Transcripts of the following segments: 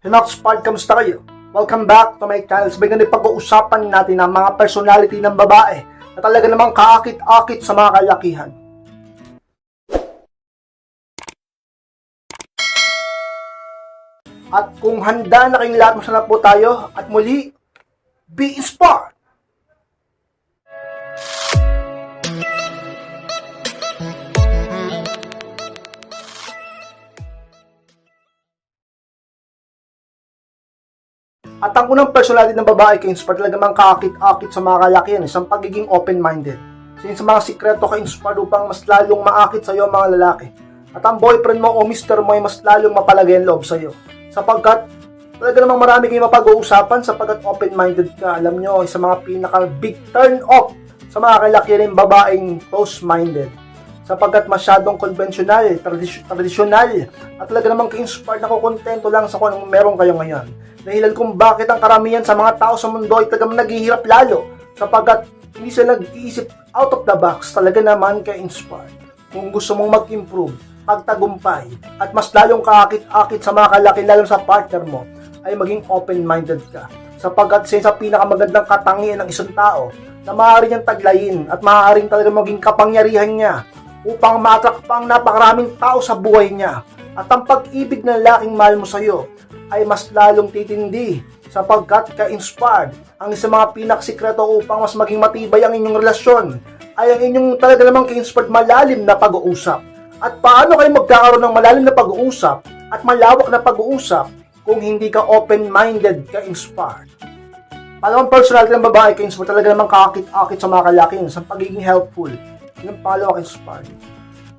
Hinox Pod, kamusta kayo? Welcome back to my channel. Sabay ganun pag-uusapan natin ang mga personality ng babae na talaga namang kaakit-akit sa mga kalakihan. At kung handa na kayong lahat, masana po tayo. At muli, be inspired! At ang unang personality ng babae ka-inspired talaga mang kaakit-akit sa mga kalakihan, isang pagiging open-minded. So sa mga sikreto ka-inspired upang mas lalong maakit sa iyo ang mga lalaki. At ang boyfriend mo o mister mo ay mas lalong mapalagay ang loob sa iyo. Sapagkat talaga namang marami kayong mapag-uusapan sapagkat open-minded ka. Alam nyo, isa mga pinaka-big turn off sa mga kalakihan ng babaeng close-minded sapagkat masyadong konbensyonal, tradis- tradisyonal, at talaga namang ka-inspired na kontento lang sa kung meron kayo ngayon. Dahilan kung bakit ang karamihan sa mga tao sa mundo ay talagang naghihirap lalo, sapagkat hindi sila nag-iisip out of the box, talaga naman ka-inspired. Kung gusto mong mag-improve, pagtagumpay, at mas lalong kaakit-akit sa mga kalaki, lalo sa partner mo, ay maging open-minded ka. Sapagkat siya sa pinakamagandang katangian ng isang tao, na maaari niyang taglayin at maaaring talaga maging kapangyarihan niya upang ma-attract pa ang napakaraming tao sa buhay niya. At ang pag-ibig ng lalaking mahal mo sa iyo ay mas lalong titindi sapagkat ka-inspired ang isang mga pinaksikreto upang mas maging matibay ang inyong relasyon ay ang inyong talaga namang ka-inspired malalim na pag-uusap. At paano kayo magkakaroon ng malalim na pag-uusap at malawak na pag-uusap kung hindi ka open-minded ka-inspired? Pangalawang personality ng babae ka-inspired talaga namang kakakit-akit sa mga kalaking sa pagiging helpful yung pangalawa ka-inspired.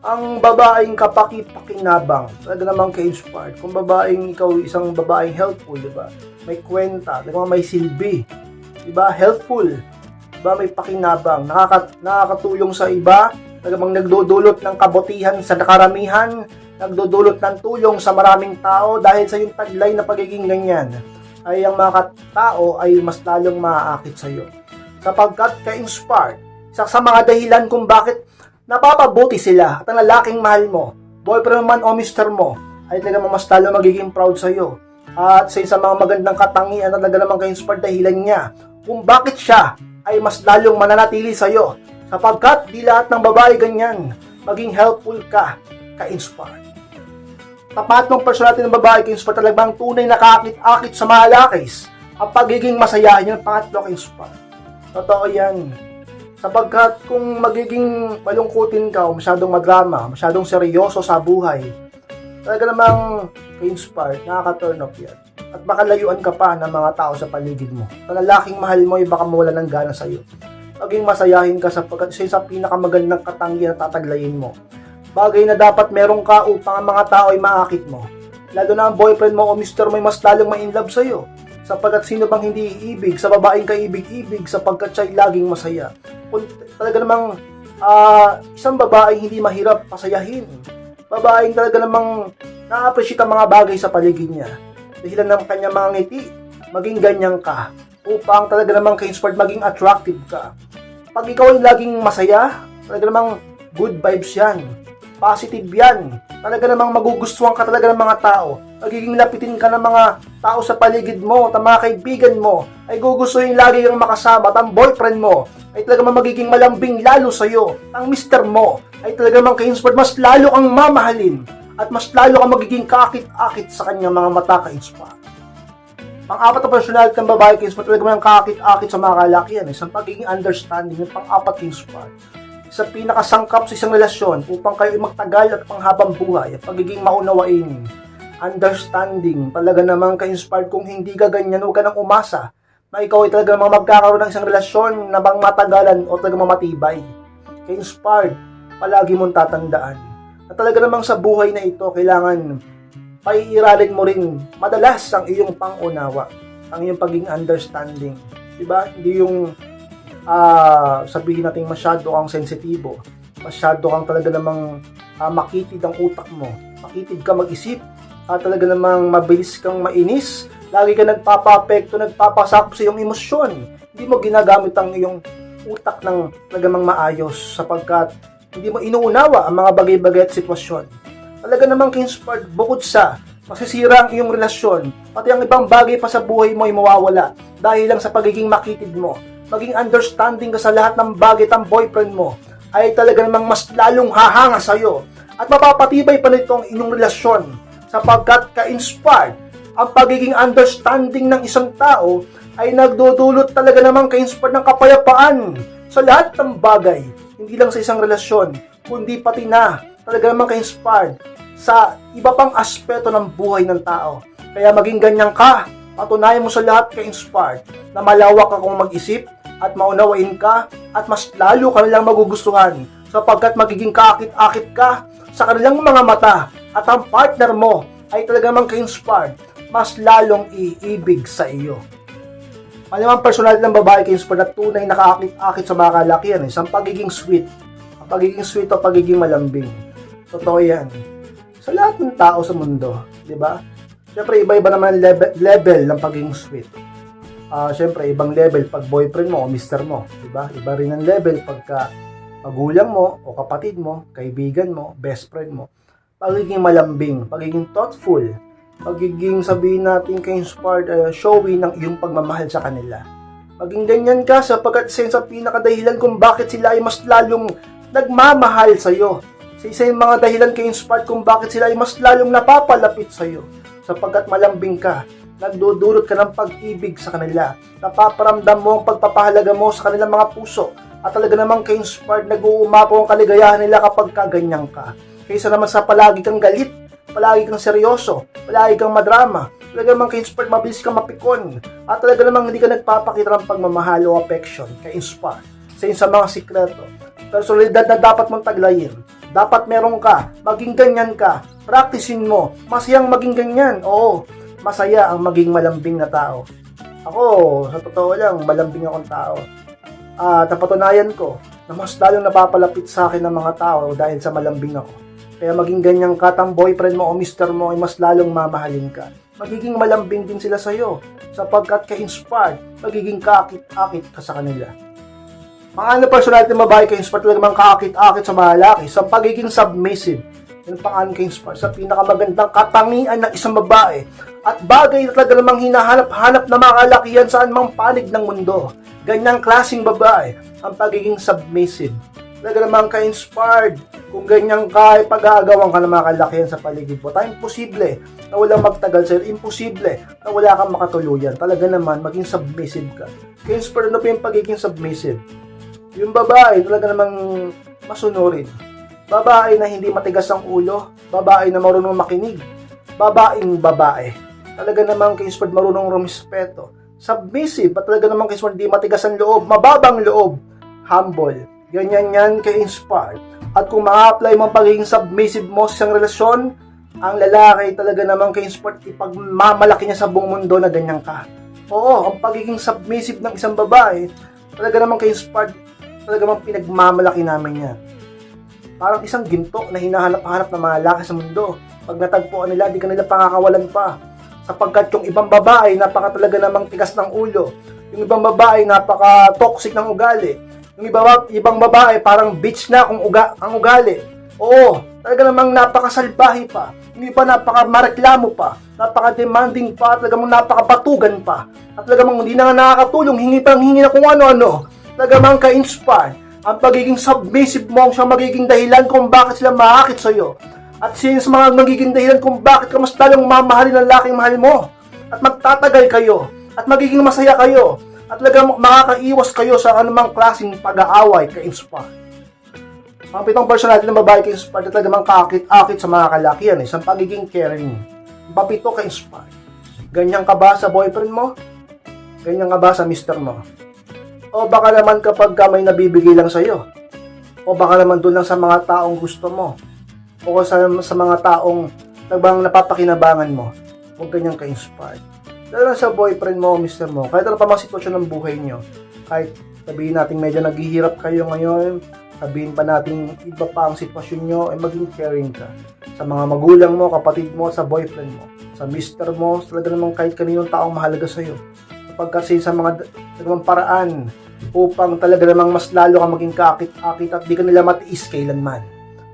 Ang babaeng kapaki-pakinabang, talaga namang ka-inspired. Kung babaeng ikaw isang babaeng helpful, di ba? May kwenta, di ba? May silbi, di ba? Helpful, di ba? May pakinabang, nakaka, nakakatulong sa iba, talagang nagdudulot ng kabutihan sa nakaramihan, nagdudulot ng tulong sa maraming tao dahil sa yung taglay na pagiging ganyan ay ang mga tao ay mas lalong maaakit sa iyo. Sapagkat ka-inspired, isa sa mga dahilan kung bakit napapabuti sila at ang lalaking mahal mo, boyfriend man o mister mo, ay talaga mas lalo magiging proud sa iyo. At sa isang mga magandang katangian na talaga namang ka-inspired dahilan niya kung bakit siya ay mas lalong mananatili sa iyo. Sapagkat di lahat ng babae ganyan, maging helpful ka, ka-inspired. Tapat ng personality ng babae ka-inspired talagang tunay na kakit-akit sa mga lakis. Ang pagiging masayahin yung pangatlo ka-inspired. Totoo yan. Sapagkat kung magiging malungkutin ka o masyadong madrama, masyadong seryoso sa buhay, talaga namang ka-inspired, nakaka-turn off yan. At baka layuan ka pa ng mga tao sa paligid mo. Ang lalaking mahal mo ay baka mawala ng gana sa iyo. Maging masayahin ka sapagkat isa sa pinakamagandang katanggihan na tataglayin mo. Bagay na dapat meron ka upang ang mga tao ay maakit mo. Lalo na ang boyfriend mo o mister mo ay mas lalong ma-inlove sa iyo. Sapagkat sino bang hindi iibig sa babaeng kaibig-ibig sapagkat siya'y laging masaya. Kung talaga namang ah, isang babaeng hindi mahirap pasayahin. Babaeng talaga namang na-appreciate ang mga bagay sa paligid niya. Dahilan ng kanyang mga ngiti, maging ganyan ka. Upang talaga namang ka-inspired, maging attractive ka. Pag ikaw ay laging masaya, talaga namang good vibes yan. Positive yan. Talaga namang magugustuhan ka talaga ng mga tao. Magiging lapitin ka ng mga tao sa paligid mo, at mga kaibigan mo, ay gugustuhin lagi kang makasama at ang boyfriend mo ay talaga namang magiging malambing lalo sa'yo. Ang mister mo ay talaga namang ka-inspired, mas lalo kang mamahalin at mas lalo kang magiging kakit-akit sa kanyang mga mata ka-inspired. Pang-apat na personality ng babae ka-inspired, talaga namang kakit-akit sa mga kalakihan. Isang pagiging understanding, yung pang-apat ka-inspired sa pinakasangkap sa isang relasyon upang kayo ay magtagal at panghabang buhay at pagiging maunawain. Understanding, talaga namang ka-inspired kung hindi ka ganyan, huwag ka nang umasa na ikaw ay talaga namang magkakaroon ng isang relasyon na bang matagalan o talaga mamatibay. Ka-inspired, palagi mong tatandaan na talaga namang sa buhay na ito, kailangan paiiralin mo rin madalas ang iyong pangunawa, ang iyong pagiging understanding. Diba? Hindi yung ah sabihin natin masyado kang sensitibo, masyado kang talaga namang ah, makitid ang utak mo, makitid ka mag-isip, at talaga namang mabilis kang mainis, lagi ka nagpapapekto, nagpapasakop sa iyong emosyon. Hindi mo ginagamit ang iyong utak ng talagang maayos sapagkat hindi mo inuunawa ang mga bagay-bagay at sitwasyon. Talaga namang ka-inspired bukod sa masisira ang iyong relasyon, pati ang ibang bagay pa sa buhay mo ay mawawala dahil lang sa pagiging makitid mo. Maging understanding ka sa lahat ng bagay ng boyfriend mo ay talaga namang mas lalong hahanga sa'yo at mapapatibay pa nito ang inyong relasyon sapagkat ka-inspired ang pagiging understanding ng isang tao ay nagdudulot talaga namang ka-inspired ng kapayapaan sa lahat ng bagay, hindi lang sa isang relasyon, kundi pati na talaga namang ka-inspired sa iba pang aspeto ng buhay ng tao. Kaya maging ganyan ka, patunayan mo sa lahat ka-inspired na malawak akong mag-isip at maunawain ka at mas lalo ka nilang magugustuhan sapagkat magiging kaakit-akit ka sa kanilang mga mata at ang partner mo ay talaga mang ka-inspired mas lalong iibig sa iyo. Malamang personality ng babae ka-inspired na tunay nakaakit-akit sa mga kalakihan, isang pagiging sweet, ang pagiging sweet o pagiging malambing. Totoo yan. Sa lahat ng tao sa mundo, di ba? Siyempre, iba-iba naman level, level ng pagiging sweet. Ah, siyempre, ibang level pag boyfriend mo o mister mo, di ba? Iba rin ang level pagka magulang mo o kapatid mo, kaibigan mo, best friend mo. Pagiging malambing, pagiging thoughtful, pagiging sabihin natin ka-inspired, uh, showy ng iyong pagmamahal sa kanila. Maging ganyan ka sapagkat isa sa pinakadahilan kung bakit sila ay mas lalong nagmamahal sa iyo. Sa isa yung mga dahilan ka-inspired kung bakit sila ay mas lalong napapalapit sa iyo. Sapagkat malambing ka, nagdudulot ka ng pag-ibig sa kanila. Napaparamdam mo ang pagpapahalaga mo sa kanilang mga puso. At talaga namang ka-inspired, nag-uumapaw ang kaligayahan nila kapag kaganyan ka. Kaysa naman sa palagi kang galit, palagi kang seryoso, palagi kang madrama, talaga namang ka-inspired, mabilis kang mapikon, at talaga namang hindi ka nagpapakita ng pagmamahal o affection, ka-inspired, sa sa mga sikreto. Personalidad na dapat mong taglayin. Dapat meron ka, maging ganyan ka, practicein mo, masayang maging ganyan, oo, masaya ang maging malambing na tao. Ako, sa totoo lang, malambing akong tao. At napatunayan ko na mas lalong napapalapit sa akin ng mga tao dahil sa malambing ako. Kaya maging ganyan ka tang boyfriend mo o mister mo ay mas lalong mamahalin ka. Magiging malambing din sila sa'yo sapagkat ka-inspired, magiging kaakit-akit ka sa kanila. Mga ano personality ng ka-inspired talaga mga kaakit-akit sa mga lalaki sa pagiging submissive. Yan pang ano ka-inspired sa pinakamagandang katangian ng isang babae at bagay na talaga namang hinahanap-hanap na mga kalakihan saan mang panig ng mundo. Ganyang klaseng babae ang pagiging submissive talaga namang ka-inspired. Kung ganyan ka, pag-aagawan ka ng mga kalakihan sa paligid mo. Tayo imposible na walang magtagal sa'yo. Imposible na wala kang makatuluyan. Talaga naman, maging submissive ka. Ka-inspired ano pa yung pagiging submissive? Yung babae, talaga namang masunurin. Babae na hindi matigas ang ulo. Babae na marunong makinig. Babaeng babae. Talaga namang ka-inspired marunong rumispeto. Submissive, at talaga namang ka-inspired hindi matigas ang loob. Mababang loob. Humble Ganyan yan ka-inspired. At kung ma-apply mo pagiging submissive mo sa isang relasyon, ang lalaki talaga naman ka-inspired ipagmamalaki niya sa buong mundo na ganyan ka. Oo, ang pagiging submissive ng isang babae, talaga naman ka-inspired, talaga naman pinagmamalaki namin yan. Parang isang ginto na hinahanap-hanap ng mga lalaki sa mundo. Pag natagpuan nila, di ka nila pakakawalan pa. Sapagkat yung ibang babae, napaka talaga namang tigas ng ulo. Yung ibang babae, napaka-toxic ng ugali yung iba, ibang babae, parang bitch na kung uga, ang ugali. Oo, talaga namang napakasalbahi pa. Hindi pa napaka-mareklamo pa. Napaka-demanding pa. Talaga mong napaka-batugan pa. At talaga mong hindi na nga nakakatulong. Hingi pa hingi na kung ano-ano. Talaga mang ka-inspire. Ang pagiging submissive mo ang siyang magiging dahilan kung bakit sila maakit sa'yo. At since mga magiging dahilan kung bakit ka mas lalong mamahalin ng laking mahal mo. At magtatagal kayo. At magiging masaya kayo at talagang makakaiwas kayo sa anumang klaseng pag-aaway ka-inspire. Ang pitong personality ng babae ka-inspire na talagang kakit-akit sa mga kalakihan, isang pagiging caring. Papito ka-inspire. Ganyan ka ba sa boyfriend mo? Ganyan ka ba sa mister mo? O baka naman kapag ka may nabibigay lang sa'yo? O baka naman doon lang sa mga taong gusto mo? O sa, sa mga taong nagbang napapakinabangan mo? Huwag ganyan ka-inspired lalo sa boyfriend mo o mister mo, kahit ano pa mga sitwasyon ng buhay nyo, kahit sabihin natin medyo naghihirap kayo ngayon, sabihin pa natin iba pa ang sitwasyon nyo, ay maging caring ka. Sa mga magulang mo, kapatid mo, sa boyfriend mo, sa mister mo, talaga namang kahit kaninong taong mahalaga sa'yo. Kapag kasi sa mga talagang paraan upang talaga namang mas lalo kang maging kakit-akit at di ka nila matiis kailanman.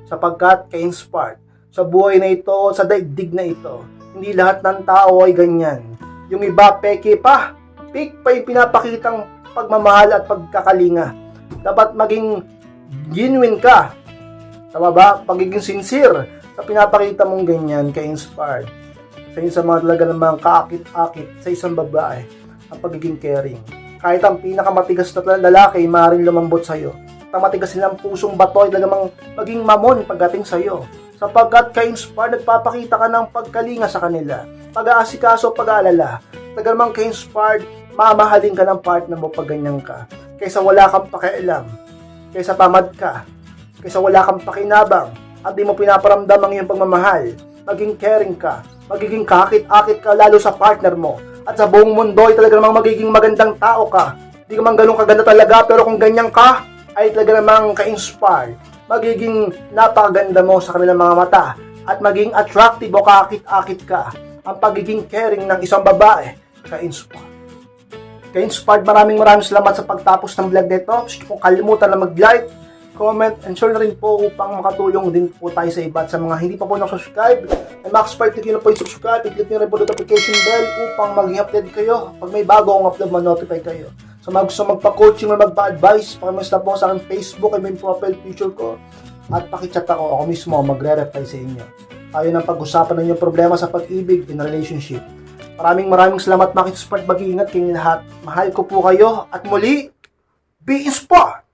Sapagkat ka-inspired sa buhay na ito, sa daigdig na ito, Hindi lahat ng tao ay ganyan. Yung iba, peke pa. Fake pa yung pinapakitang pagmamahal at pagkakalinga. Dapat maging genuine ka. Tama ba? Pagiging sincere sa pinapakita mong ganyan kay inspired. Sa isa mga talaga namang kaakit-akit sa isang babae ang pagiging caring. Kahit ang pinakamatigas na lalaki, maaaring lumambot sa'yo. At ang matigas nilang pusong bato ay talagang maging mamon pagdating sa'yo. Sapagkat ka-inspired, nagpapakita ka ng pagkalinga sa kanila. Pag-aasikaso, pag-aalala. Talagang ka-inspired, mamahalin ka ng partner mo pag ganyan ka. Kaysa wala kang pakialam. Kaysa tamad ka. Kaysa wala kang pakinabang. At di mo pinaparamdam ang iyong pagmamahal. Maging caring ka. Magiging kakit-akit ka lalo sa partner mo. At sa buong mundo ay talaga namang magiging magandang tao ka. Di ka man ganun kaganda talaga pero kung ganyan ka, ay talaga namang ka-inspire. Magiging napakaganda mo sa kanilang mga mata. At maging attractive o kakit-akit ka. Ang pagiging caring ng isang babae, ka-inspire. Ka-inspired, maraming maraming salamat sa pagtapos ng vlog nito. Kong kalimutan na mag-like, comment, and share na rin po upang makatulong din po tayo sa iba. At sa mga hindi pa po nakasubscribe, ay Max click nyo na po yung subscribe, i-click nyo rin po yung notification bell upang maging updated kayo. Pag may bago akong upload, ma-notify kayo. Sa mga gusto magpa-coaching o magpa-advise, pakimas na po sa aking Facebook, ay may profile picture ko. At pakichat ako, ako mismo magre-reply sa inyo. Tayo ng pag-usapan ng inyong problema sa pag-ibig in relationship. Maraming maraming salamat, Max Mag-iingat kayong lahat. Mahal ko po kayo. At muli, be inspired!